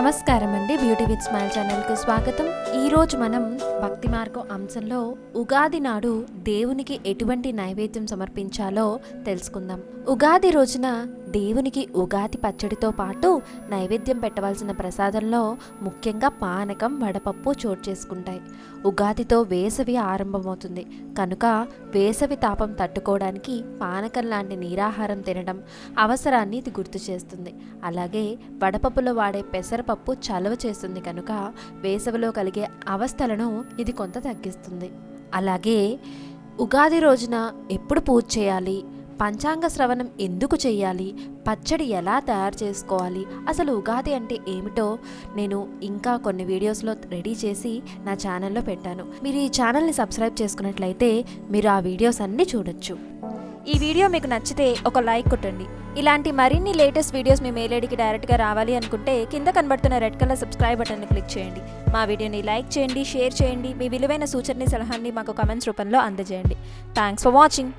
నమస్కారం అండి beauty with smile ఛానల్కి స్వాగతం. ఈరోజు మనం భక్తి మార్గం అంశంలో ఉగాది నాడు దేవునికి ఎటువంటి నైవేద్యం సమర్పించాలో తెలుసుకుందాం. ఉగాది రోజున దేవునికి ఉగాది పచ్చడితో పాటు నైవేద్యం పెట్టవలసిన ప్రసాదంలో ముఖ్యంగా పానకం వడపప్పు చోటు చేసుకుంటాయి. ఉగాదితో వేసవి ఆరంభమవుతుంది. కనుక వేసవి తాపం తట్టుకోవడానికి పానకం లాంటి నీరాహారం తినడం అవసరాన్ని ఇది గుర్తు చేస్తుంది. అలాగే వడపప్పులో వాడే పెసరపప్పు చలవ చేస్తుంది కనుక వేసవిలో కలిగే అవస్థలను ఇది కొంత తగ్గిస్తుంది. అలాగే ఉగాది రోజున ఎప్పుడు పూజ చేయాలి? పంచాంగ శ్రవణం ఎందుకు చేయాలి? పచ్చడి ఎలా తయారు చేసుకోవాలి? అసలు ఉగాది అంటే ఏమిటో నేను ఇంకా కొన్ని వీడియోస్లో రెడీ చేసి నా ఛానల్లో పెట్టాను. మీరు ఈ ఛానల్ని సబ్స్క్రైబ్ చేసుకున్నట్లయితే మీరు ఆ వీడియోస్ అన్నీ చూడొచ్చు. ఈ వీడియో మీకు నచ్చితే ఒక లైక్ కొట్టండి. ఇలాంటి మరిన్ని లేటెస్ట్ వీడియోస్ మీ మెయిల్ ఐడికి డైరెక్ట్గా రావాలి అనుకుంటే కింద కనబడుతున్న రెడ్ కలర్ సబ్స్క్రైబ్ బటన్ని క్లిక్ చేయండి. మా వీడియోని లైక్ చేయండి షేర్ చేయండి. మీ విలువైన సూచనని సలహాన్ని మాకు కమెంట్స్ రూపంలో అందజేయండి. Thanks for watching.